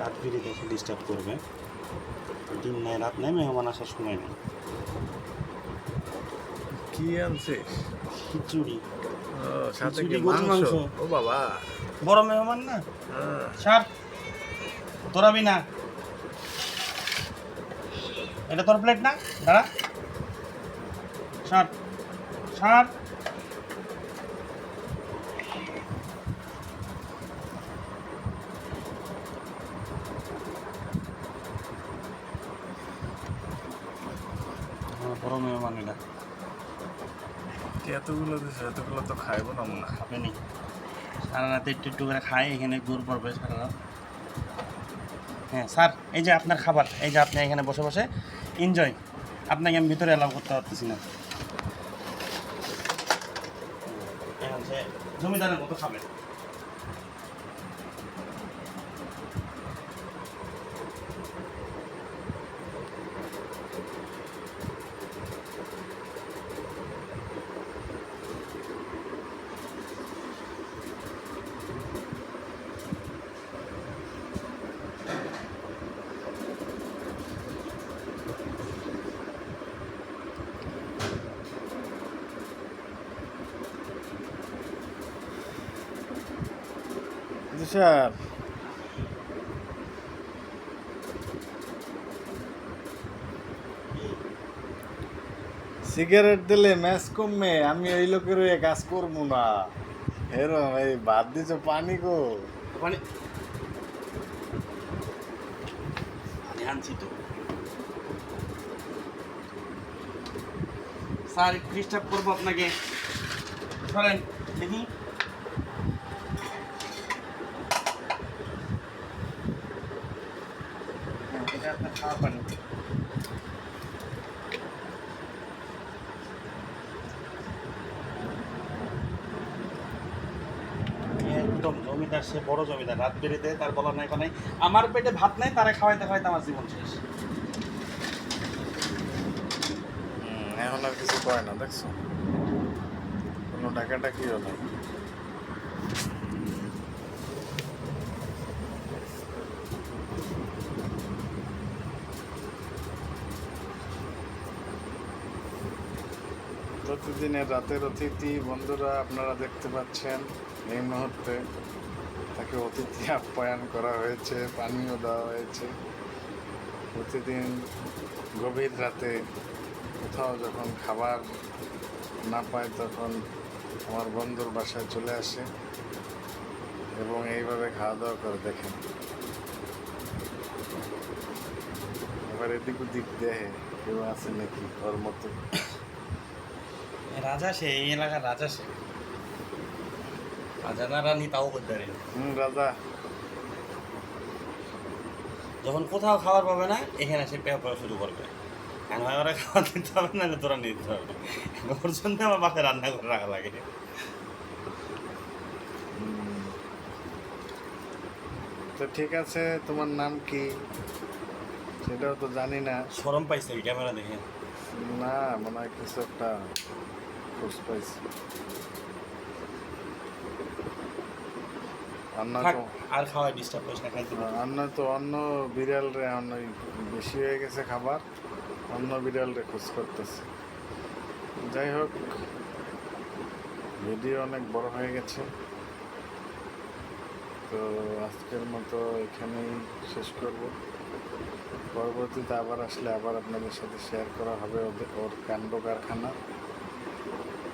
রাত বিরিতে এসে ডিস্টার্ব করবে। দিন নেই রাত নেই মেহমান আসার সময় নেই। কি আনছিস? খিচুড়ি। সাথে কি মাংস? মাংস। ও বাবা। বড় মেহমান না? হ্যাঁ। সার তোরাবি না। এটা তোর প্লেট না? দাঁড়া। সার সার মেহমান এটা তুই এতগুলো দিছিস এতগুলো তো খাইবো না মনে খাবে নি। সারা রাতে একটু একটু করে খায় এখানে গুড় পড়বে সারা রাত হ্যাঁ স্যার এই যে আপনার খাবার এই যে আপনি এখানে বসে বসে এনজয় আপনাকে আমি ভিতরে অ্যালাউ করতে পারতেছি না। জমিদারের মতো খাবে স্যার সিগারেট দিলে ম্যাচ কমবে, আমি ওই লোকের হয়ে কাজ করব না। এরম এই বাদ দিছো পানি গো আনছি তো। স্যার ডিস্টার্ব করব আপনাকে। সরেন দেখি হ্যাঁ, এটা আপনার খাওয়ার পানি। একদম জমিদার, সে বড় জমিদার, রাত বেরিতে তার বলার নাই নাই আমার পেটে ভাত নাই, তারা খাওয়াইতে খাওয়াইতে আমার জীবন শেষ। এখন আর কিছু কয় না, দেখছ? কোনো টাকাটা কি হলো? প্রতিদিনের রাতের অতিথি বন্ধুরা আপনারা দেখতে পাচ্ছেন এই মুহূর্তে তাকে অতিথি আপ্যায়ন করা হয়েছে, পানীয় দেওয়া হয়েছে। প্রতিদিন গভীর রাতে কোথাও যখন খাবার না পায় তখন আমার বন্ধুর বাসায় চলে আসে এবং এইভাবে খাওয়া দাওয়া করে দেখেন। এবার এদিক ওদিক দেহে কেউ আছে নাকি ওর মতো? রাজা সে এই এলাকার রাজা সে। রাজা না রানী তাও করতে পারে। হুম রাজা। যখন কোথাও খাবার পাবে না এখানে সে পেয়ে পড়া শুরু করবে। এখন হয় ওরা খাবার দিতে হবে না তোরা নিতে হবে। ওর জন্য আমার বাসায় রান্না করে রাখা লাগে। তো ঠিক আছে তোমার নাম কি? সেটাও তো জানি না। সরম পাইছে ক্যামেরা দেখে। না মানে কিছু একটা। খোঁজ পাইছি অন্য তো- আর খাওয়াই ডিস্টার্ব করিস না অন্য তো অন্য বিড়াল রে অন্য বেশি হয়ে গেছে খাবার অন্য বিড়াল রে খোঁজ করতেছে। যাই হোক ভিডিও অনেক বড় হয়ে গেছে। তো আজকের মতো এখানেই শেষ করব। পরবর্তীতে আবার আসলে আবার আপনাদের সাথে শেয়ার করা হবে ওদের ওর কাণ্ড কারখানা।